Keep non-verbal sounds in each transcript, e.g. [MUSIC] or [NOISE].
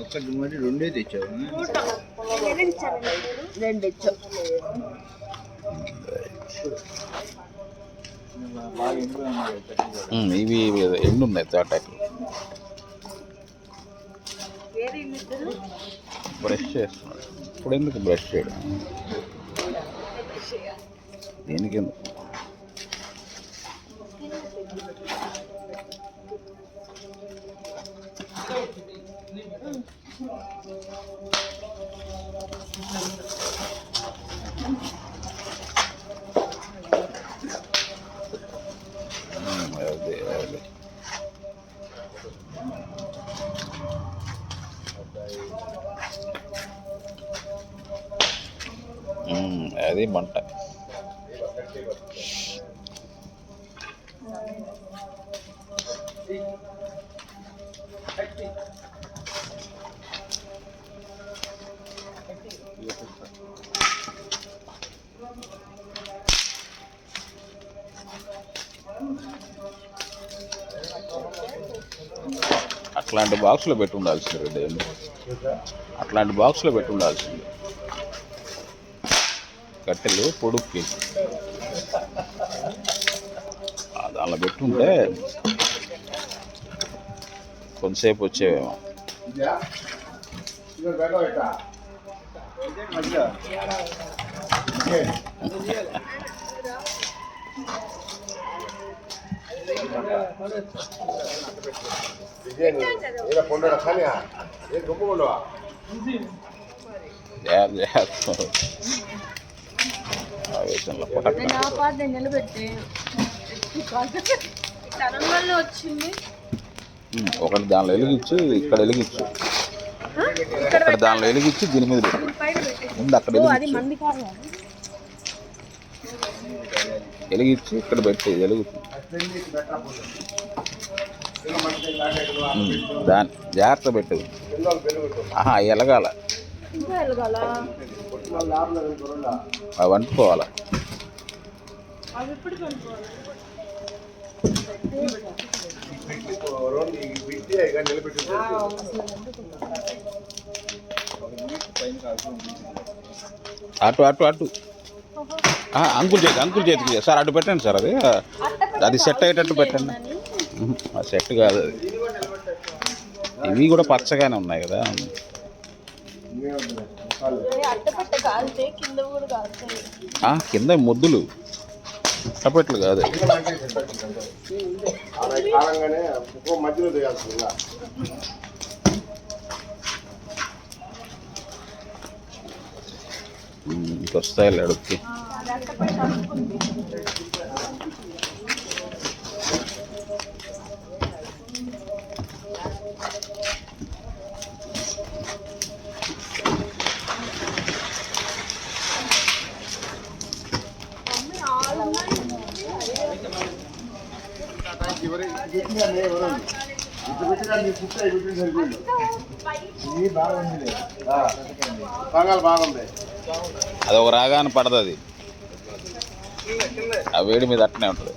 ఒక్కటి మరి రెండే తెచ్చావు? రెండు ఇచ్చు. బాగా ఇంట్లో ఉన్నాయి కదా, ఉమ్, ఇవి ఎన్ని ఉన్నాయి తాటాకు వేరే ఇద్దరు బ్రష్ చేస్తున్నాడు ఇప్పుడు ఎందుకు బ్రష్ చేయడం దేనికి ఎందుకు ఉమ్, అదే అట్లాంటి బాక్స్లో పెట్టి ఉండాల్సింది రెడ్డి అట్లాంటి బాక్స్లో పెట్టి ఉండాల్సింది. కట్టెలు పొడుక్కి. దానిలో పెట్టుంటే కొంతసేపు వచ్చేవేమో. Yeah. ఆవేశంలో వచ్చింది ఒకటి దానిలో వెలిగించు ఇక్కడ వెలిగించు. ఇక్కడ దానిలో వెలిగించి దీని మీద పెట్టు. ముందు అక్కడ వెలిగించు. వెలిగించి ఇక్కడ పెట్టి వెలుగుతుంది. ఉమ్, దాని జాగ్రత్త పెట్టు. ఎలగాల అవి నిలబెట్టి అటు అటు అటు. అంకుల్ చేతి అంకుల్ చేతికి సార్ అటు పెట్టండి సార్ అది. అది సెట్ అయ్యేటట్టు పెట్టండి. అది సెట్ కాదు అది. ఇవి కూడా పచ్చగానే ఉన్నాయి కదా. కింద ముద్దులు. అప్పట్లు కాదు. మధ్యలో దిగాల్సింది ఇంకా. ఉమ్, ఇంకొస్తాయి అడుక్కి అది అట్టపెట్ట అనుకుంది చివరి ఇది పెట్టినా నే ఎవరు? ఇది పెట్టినా నీ పుట్ట ఇది పెట్టిన వస్తాయి ఇది బాగుంది బాగుంది. అది ఒక రాగానే పడదు అది ఆ వేడి మీద అట్టనే ఉంటుంది.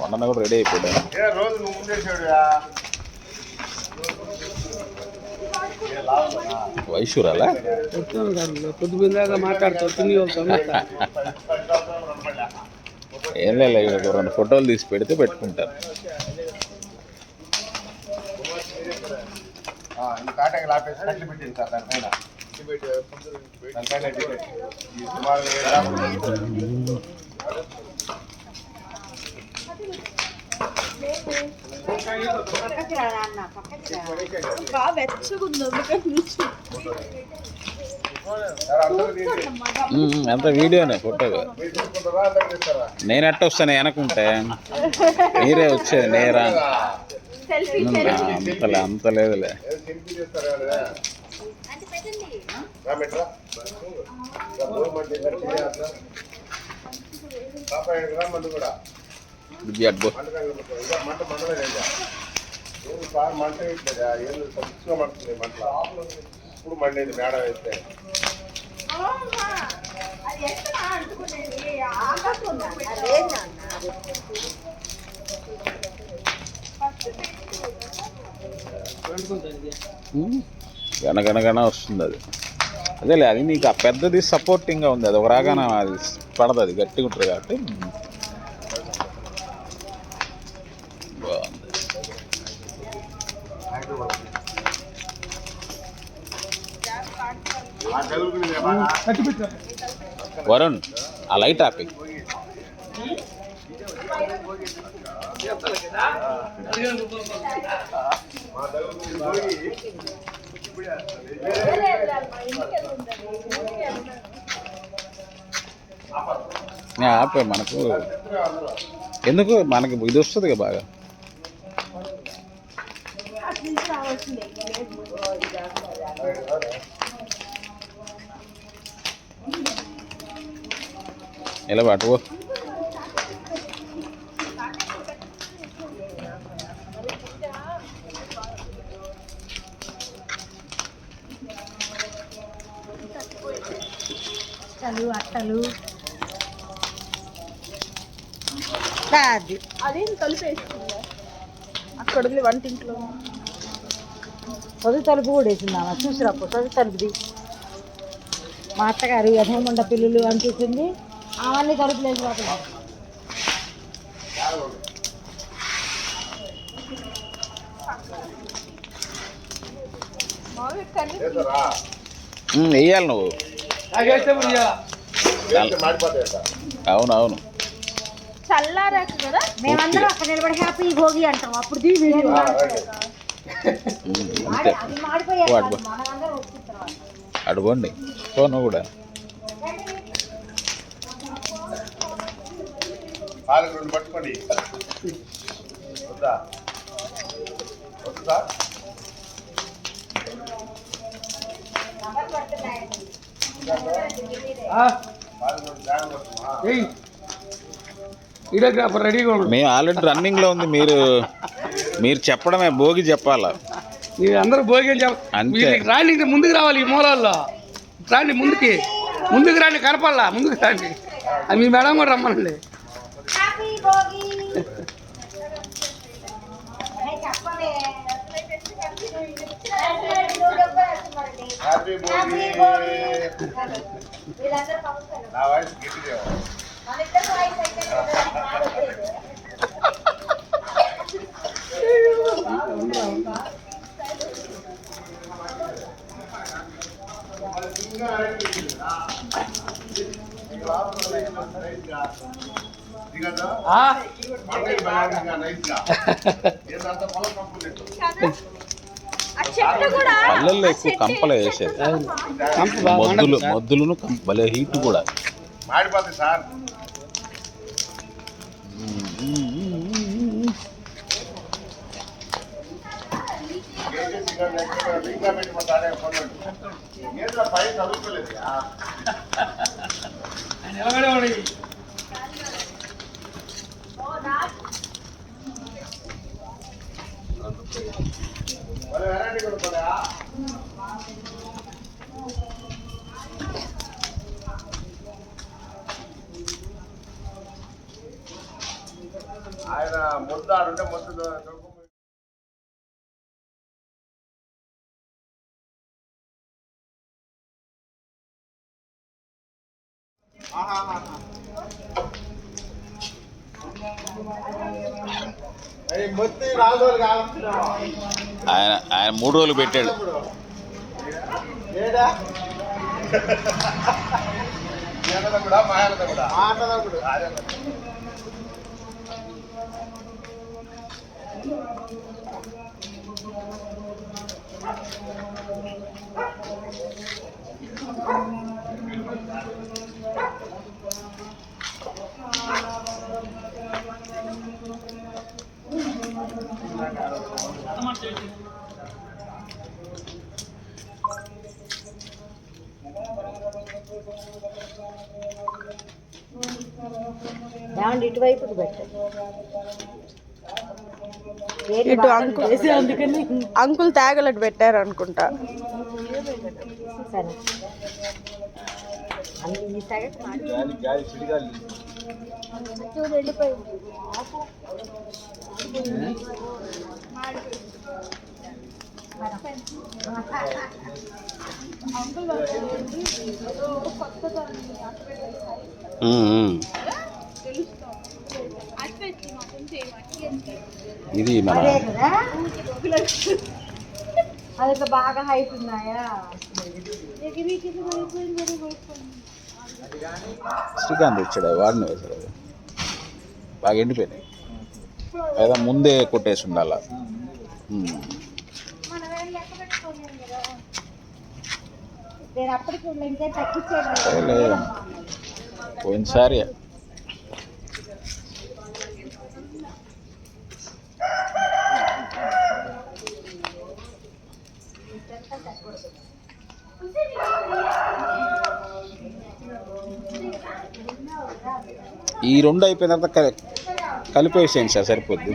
వండన కూడా రెడీ అయిపోయాడు వైశ్వరాలా పొద్దుగుందాక మాట్లాడుతావు తిని [LAUGHS] ఏం లేదు రెండు ఫోటోలు తీసి పెడితే పెట్టుకుంటారు? బాగా వెచ్చగుంది అందుకని అంతా వీడియోనే ఫోటో నేను ఎట్ట వస్తాను వెనకుంటే? మీరే వచ్చేది నేరా? అంతలే అంత లేదులే. అడ్బో మంట మంట మంటల ఇప్పుడు మండేది మేడం వేస్తే గనగనగన వస్తుంది అది. అదేలే అది నీకు ఆ పెద్దది సపోర్టింగ్గా ఉంది. అది ఒక రాగానే అది పడదు అది గట్టిగా ఉంటుంది కాబట్టి బాగుంది ఆ చదువుకునేదే బాగా వరుణ్ ఆ లైట్ ఆపి. ఆపే మనకు. ఎందుకు? మనకి ఇది వస్తుంది బాగా. ఎలా అటు అట్టలు అట్టలు. అది అదేం కలిపేస్తుందా అక్కడ ఉంది వంటింట్లో చదువు తలుపు కూడా వేసిందామా? చూసిరాపు చదువు తలుపుది మా అత్తగారు యథమండ పిల్లులు అని చూసింది. అవన్నీ చేస్తారా ఉమ్, వెయ్యాలి నువ్వు. నాకేస్తే ఇప్పుడు ఇయ్యాల. చేస్తే మాడిపోతాయి సార్ అవును అవును చల్లారాక కదా మేమందరం అక్కడ నిలబడి హ్యాపీ భోగి అంటాం అప్పుడు దీ వీడియో అడుగోండి. ఫోన్ కూడా. పాలకు రెండు పట్టుకోండి. వద్దా? వద్దా వీడియోగ్రాఫర్ రెడీగా మేము ఆల్రెడీ రన్నింగ్లో ఉంది మీరు మీరు చెప్పడమే భోగి చెప్పాలా. మీరు అందరూ భోజనం చెప్ప అంతే. వీళ్ళకి రాండి ఇంకా ముందుకు రావాలి ఈ మూలల్లో. రాండి ముందుకి. ముందుకు రాండి కనపల్లా ముందుకు రాండి. అది మీ మేడం కూడా రమ్మనండి. హ్యాపీ భోగి నా వాయిస్ గట్టిదేమో మన పల్లెల్లో ఎక్కువ కంపలే వేసేది మొద్దులు. మొద్దులను భలే హీట్ కూడా. మాడిపోతుంది సార్. పై చదువుకోలేదు ఆయన ఆయన మూడు రోజులు పెట్టాడు. కూడా ఇటు అంకుల్ అందుకని అంకుల్ తేగలట్టు పెట్టారు అనుకుంటా సరే ఇది మన అదే కదా? అది ఇట్లా బాగా హైట్ ఉన్నాయా? శ్రీకాంత్ వచ్చాడు వాడిని వేసాడు. బాగా ఎండిపోయినాయి. లేదా ముందే కొట్టేసి ఉండాల? నేను అప్పటికి ఇంకా పోయినసారి. ఈ రెండు అయిపోయిన తర్వాత కలిపేసేయండి సార్ సరిపోద్ది.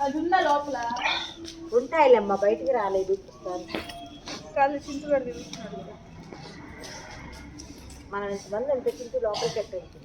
అది ఉందా లోపల. ఉంటాయిలేమ్మా బయటికి రాలేదు. కాదు చింతగడ తిరుగుతున్నాడు. మనం ఇంతమంది అంత చింటూ లోపలికి పెట్టండి